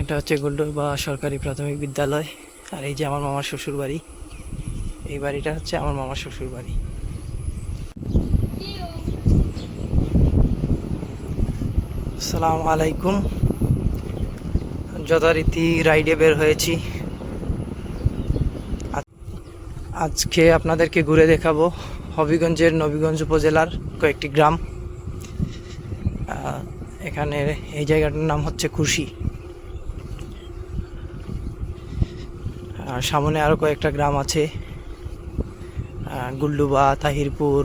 এটা হচ্ছে গুলডুবা সরকারি প্রাথমিক বিদ্যালয়। আর এই যে আমার মামার শ্বশুর বাড়ি এই বাড়িটা হচ্ছে আমার মামার শ্বশুর বাড়ি আসসালামু আলাইকুম। যথারীতি রাইডে বের হয়েছি। আজকে আপনাদেরকে ঘুরে দেখাবো হবিগঞ্জের নবীগঞ্জ উপজেলার কয়েকটি গ্রাম। এখানে এই জায়গাটার নাম হচ্ছে খুশি। আর সামনে আরও কয়েকটা গ্রাম আছে। গুল্লুবা, তাহিরপুর,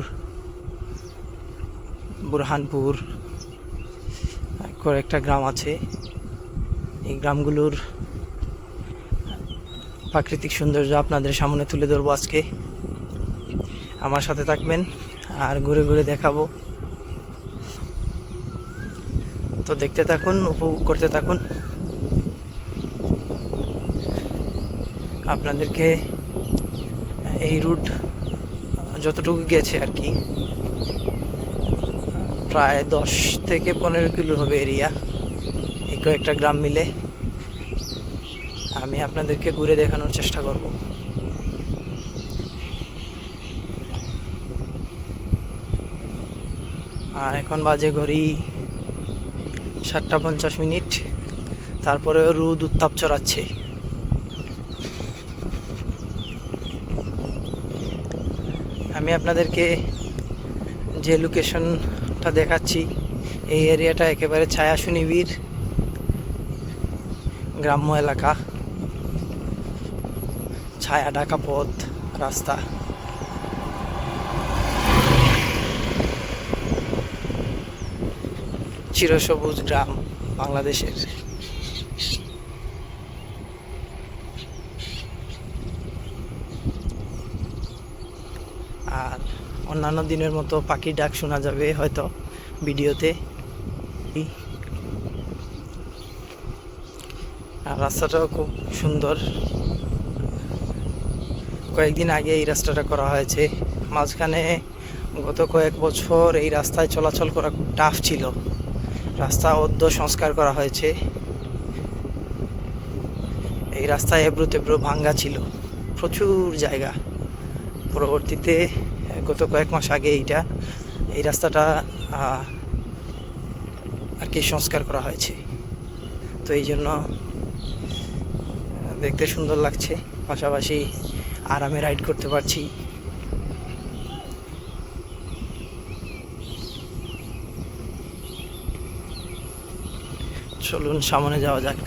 বুরহানপুর কয়েকটা গ্রাম আছে। এই গ্রামগুলোর প্রাকৃতিক সৌন্দর্য আপনাদের সামনে তুলে ধরবো আজকে। আমার সাথে থাকবেন আর ঘুরে ঘুরে দেখাবো। তো দেখতে থাকুন, উপভোগ করতে থাকুন। আপনাদেরকে এই রুট যতটুকু গেছে আর কি, প্রায় দশ থেকে পনেরো কিলো হবে এরিয়া এই কয়েকটা গ্রাম মিলে আমি আপনাদেরকে ঘুরে দেখানোর চেষ্টা করব। আর এখন বাজে ঘড়ি সাতটা পঞ্চাশ মিনিট তারপরে রোদ উত্তাপ চড়াচ্ছে আমি আপনাদেরকে যে লোকেশনটা দেখাচ্ছি, এই এরিয়াটা একেবারে ছায়া সুনিবির গ্রাম্য এলাকা। ছায়া ঢাকা পথ, রাস্তা। চিরসবুজ গ্রাম, বাংলাদেশের আর অন্যান্য দিনের মতো পাখির ডাক শোনা যাবে হয়তো ভিডিওতে। আর রাস্তাটাও খুব সুন্দর। কয়েকদিন আগে এই রাস্তাটা করা হয়েছে। মাঝখানে গত কয়েক বছর এই রাস্তায় চলাচল করা খুব টাফ ছিল। রাস্তা অদ্য সংস্কার করা হয়েছে। এই রাস্তায় এবড়ো তেবড়ো ভাঙ্গা ছিল। প্রচুর জায়গা। পরবর্তীতে গত কয়েক মাস আগে এইটা, এই রাস্তাটা আর কি সংস্কার করা হয়েছে। তো এই জন্য দেখতে সুন্দর লাগছে। পাশাপাশি আরামে রাইড করতে পারছি। চলুন, সামনে যাওয়া যাক।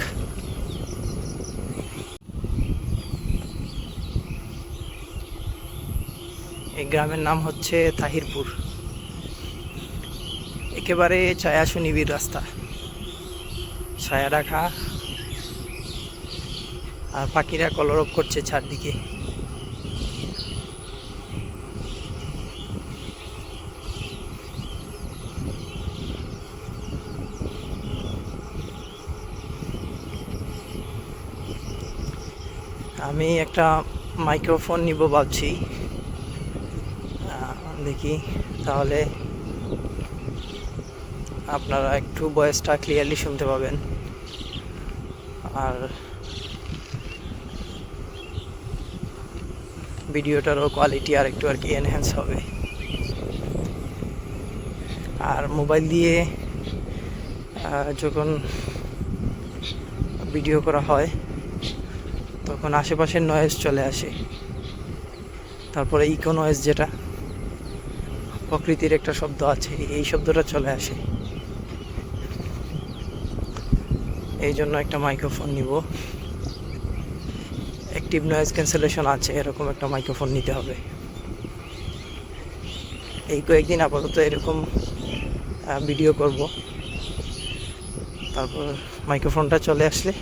এই গ্রামের নাম হচ্ছে তাহিরপুর। একেবারে ছায়া সুনিবির রাস্তা। ছায়া রাখা। আর পাখিরা কলরব করছে চারদিকে। আমি একটা মাইক্রোফোন নিব ভাবছি। দেখি, তাহলে আপনারা একটু ভয়েসটা ক্লিয়ারলি শুনতে পাবেন। আর ভিডিওটারও কোয়ালিটি আর একটু আর কি এনহ্যান্স হবে। আর মোবাইল দিয়ে যখন ভিডিও করা হয়, তখন আশেপাশের নয়েজ চলে আসে। তারপরে ইকো নয়েজ যেটা প্রকৃতির একটা শব্দ আছে, এই শব্দটা চলে আসে। এই জন্য একটা মাইক্রোফোন নিব। অ্যাক্টিভ নয়েজ ক্যান্সেলেশন আছে, এরকম একটা মাইক্রোফোন নিতে হবে। এই কয়েকদিন আপাতত এরকম ভিডিও করব। তারপর মাইক্রোফোনটা চলে আসলে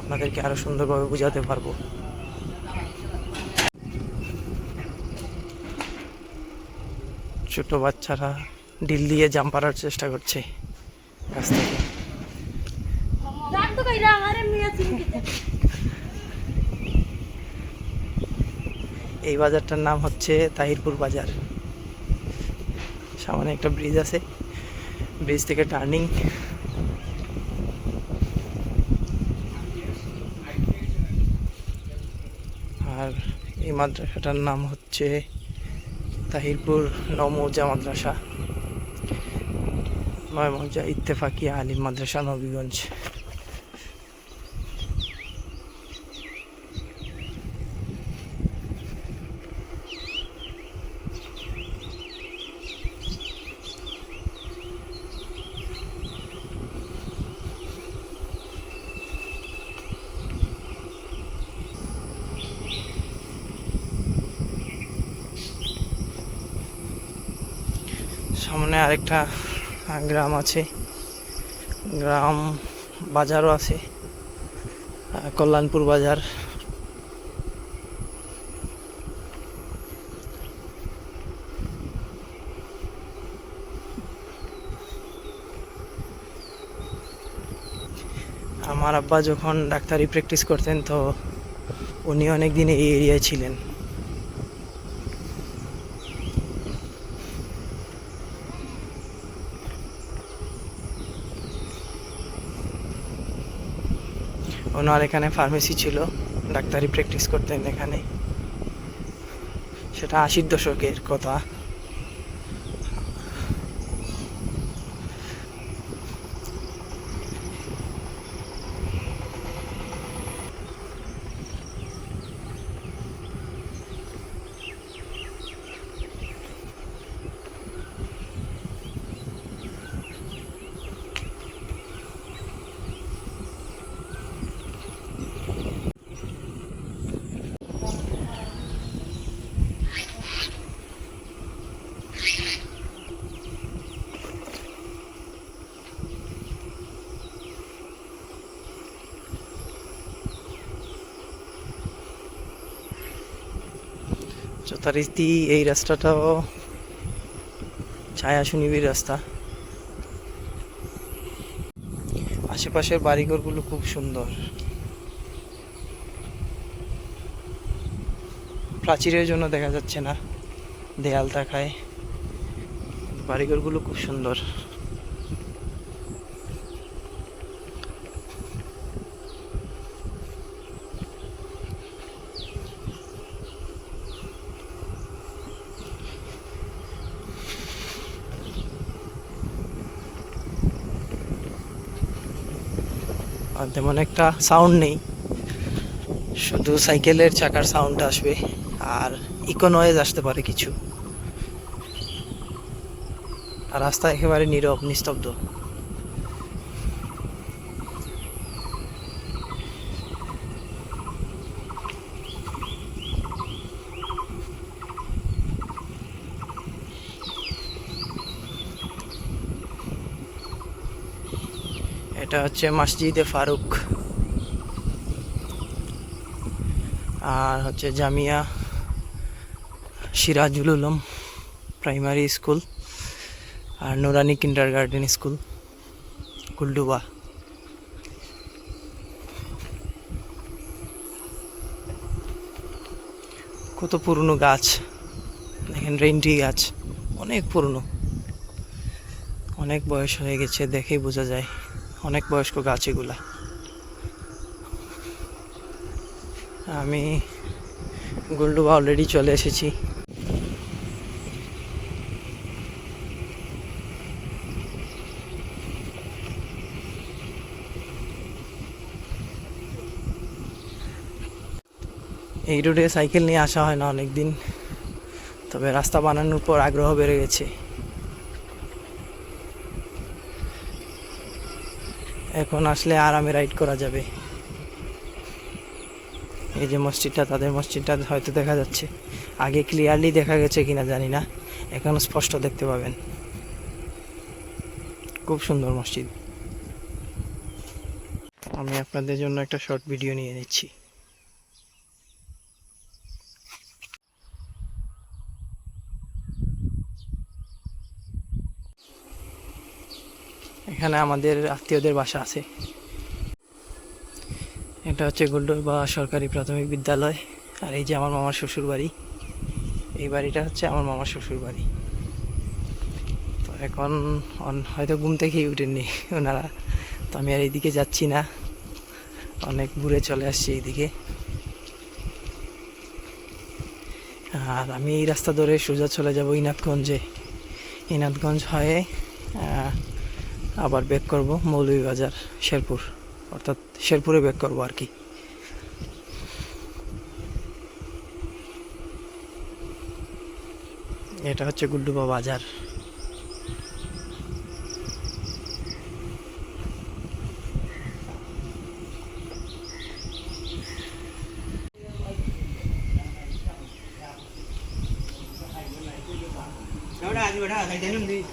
আপনাদেরকে আরও সুন্দরভাবে বোঝাতে পারব। ছোট বাচ্চারা ডিল দিয়ে জাম্প পারার চেষ্টা করছে। থেকে। এই বাজারটার নাম হচ্ছে তাহিরপুর বাজার। সামনে একটা ব্রিজ আছে। ব্রিজ থেকে টার্নিং আর এই মাদ্রাসাটার নাম হচ্ছে তাহিরপুর নমৌজা মাদ্রাসা নয়মৌজা ইত্তেফাকিয়া আলিম মাদ্রাসা নবীগঞ্জ। সামনে আরেকটা গ্রাম আছে। গ্রাম বাজারও আছে কল্যাণপুর বাজার। আমার আব্বা যখন ডাক্তারি প্র্যাকটিস করতেন, তো উনি অনেক দিন এই এরিয়ায় ছিলেন। ওনার এখানে ফার্মেসি ছিল ডাক্তারি প্র্যাকটিস করতেন এখানে। সেটা আশির দশকের কথা। যথারীতি এই রাস্তাটাও ছায়া সুনিবির রাস্তা। আশেপাশের বাড়িঘরগুলো খুব সুন্দর। প্রাচীরের জন্য দেখা যাচ্ছে না, দেয়াল দেখায়। বাড়িঘরগুলো খুব সুন্দর আর তেমন একটা সাউন্ড নেই। শুধু সাইকেলের চাকার সাউন্ড আসবে আর ইকো নয়েজ আসতে পারে কিছু। আর রাস্তা একেবারে নীরব, নিস্তব্ধ। এটা হচ্ছে মসজিদে ফারুক। আর হচ্ছে জামিয়া সিরাজুল উলম প্রাইমারি স্কুল আর নুরানি কিন্ডার গার্ডেন স্কুল কুলডুবা কত পুরনো গাছ, দেখেন রেন্টি গাছ, অনেক পুরনো। অনেক বয়স হয়ে গেছে, দেখেই বোঝা যায়। অনেক বয়স্ক গাছ এগুলা। আমি গোল্ডুবা অলরেডি চলে এসেছি। এই রোডে সাইকেল নিয়ে আসা হয় না অনেক দিন তবে রাস্তা বানানোর পর আগ্রহ বেড়ে গেছে। এখন আসলে আরামে রাইড করা যাবে। এই যে মসজিদটা, তাদের মসজিদটা হয়তো দেখা যাচ্ছে। আগে ক্লিয়ারলি দেখা গেছে কিনা জানি না, এখন স্পষ্ট দেখতে পাবেন। খুব সুন্দর মসজিদ। আমি আপনাদের জন্য একটা শর্ট ভিডিও নিয়ে নিচ্ছি। এখানে আমাদের আত্মীয়দের বাসা আছে। এটা হচ্ছে গোল্ডরবা সরকারি প্রাথমিক বিদ্যালয়। আর এই যে আমার মামার শ্বশুর বাড়ি, এই বাড়িটা হচ্ছে আমার মামার শ্বশুর বাড়ি। তো এখন হয়তো ঘুম থেকেই উঠেননি ওনারা। তো আমি আর এইদিকে যাচ্ছি না। অনেক ঘুরে চলে আসছি এইদিকে। আর আমি এই রাস্তা ধরে সোজা চলে যাব ইনাথগঞ্জে ইনাথগঞ্জ হয়ে আবার ব্যাক করব মৌলভীবাজার, শেরপুর। অর্থাৎ শেরপুরে ব্যাক করব আর কি। এটা হচ্ছে গুড্ডুবা বাজার। অনেক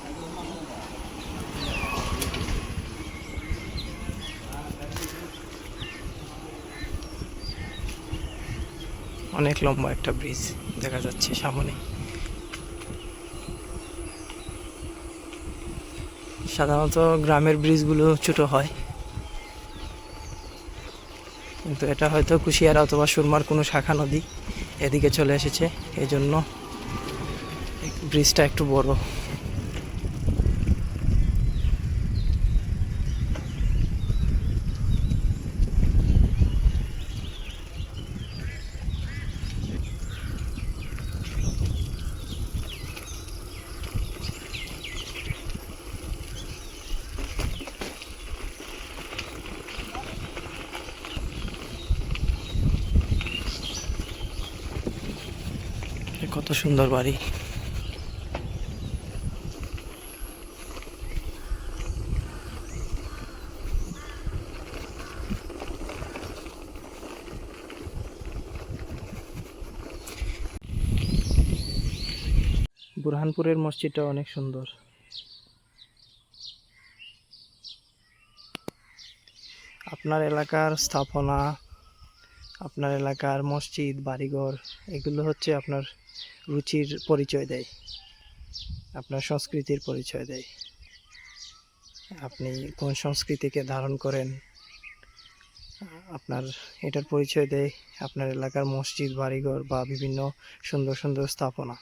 লম্বা একটা ব্রিজ দেখা যাচ্ছে সামনে। সাধারণত গ্রামের ব্রিজগুলো ছোট হয়। কিন্তু এটা হয়তো কুশিয়ারা অথবা সুরমার কোনো শাখা নদী এদিকে চলে এসেছে। এই জন্য ব্রিজটা একটু বড়। সুন্দর বাড়ি। বুরহানপুরের মসজিদটা অনেক সুন্দর। আপনার এলাকার স্থাপনা, আপনার এলাকার মসজিদ, বাড়িঘর, এগুলো হচ্ছে আপনার রুচির পরিচয় দেয়, আপনার সংস্কৃতির পরিচয় দেয়। আপনি কোন সংস্কৃতিকে ধারণ করেন, আপনার এটার পরিচয় দেয় আপনার এলাকার মসজিদ, বাড়িঘর বা বিভিন্ন সুন্দর সুন্দর স্থাপনা।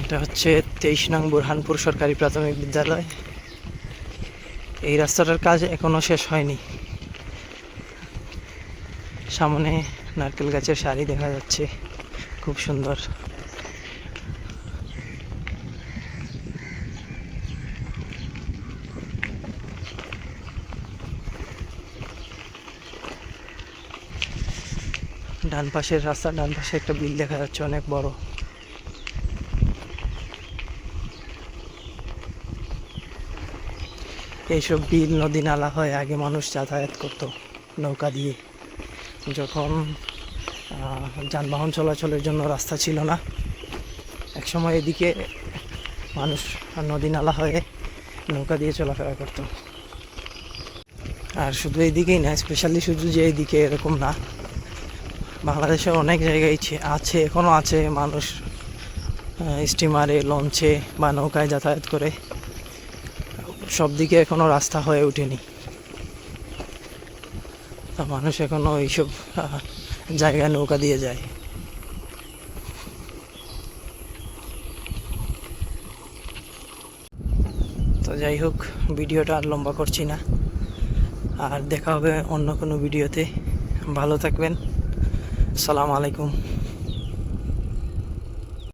এটা হচ্ছে তেইশ নং বুরহানপুর সরকারি প্রাথমিক বিদ্যালয়। এই রাস্তাটার কাজ এখনও শেষ হয়নি। সামনে নারকেল গাছের সারি দেখা যাচ্ছে। খুব সুন্দর। ডান পাশের রাস্তা, ডান পাশে একটা বিল দেখা যাচ্ছে, অনেক বড়। এইসব বিল, নদী, নালা হয়, আগে মানুষ যাতায়াত করতো নৌকা দিয়ে। যখন যানবাহন চলাচলের জন্য রাস্তা ছিল না, একসময় এদিকে মানুষ নদী নালা হয়ে নৌকা দিয়ে চলাফেরা করতো। আর শুধু এইদিকেই না স্পেশালি শুধু যে এইদিকে এরকম না বাংলাদেশে অনেক জায়গায় আছে এখনও আছে মানুষ স্টিমারে লঞ্চে বা নৌকায় যাতায়াত করে। সব দিকে এখনও রাস্তা হয়ে ওঠেনি। মানুষ এখনও এইসব জায়গায় নৌকা দিয়ে যায়। তো যাই হোক, ভিডিওটা আর লম্বা করছি না। আর দেখা হবে অন্য কোনো ভিডিওতে। ভালো থাকবেন। সালাম আলাইকুম।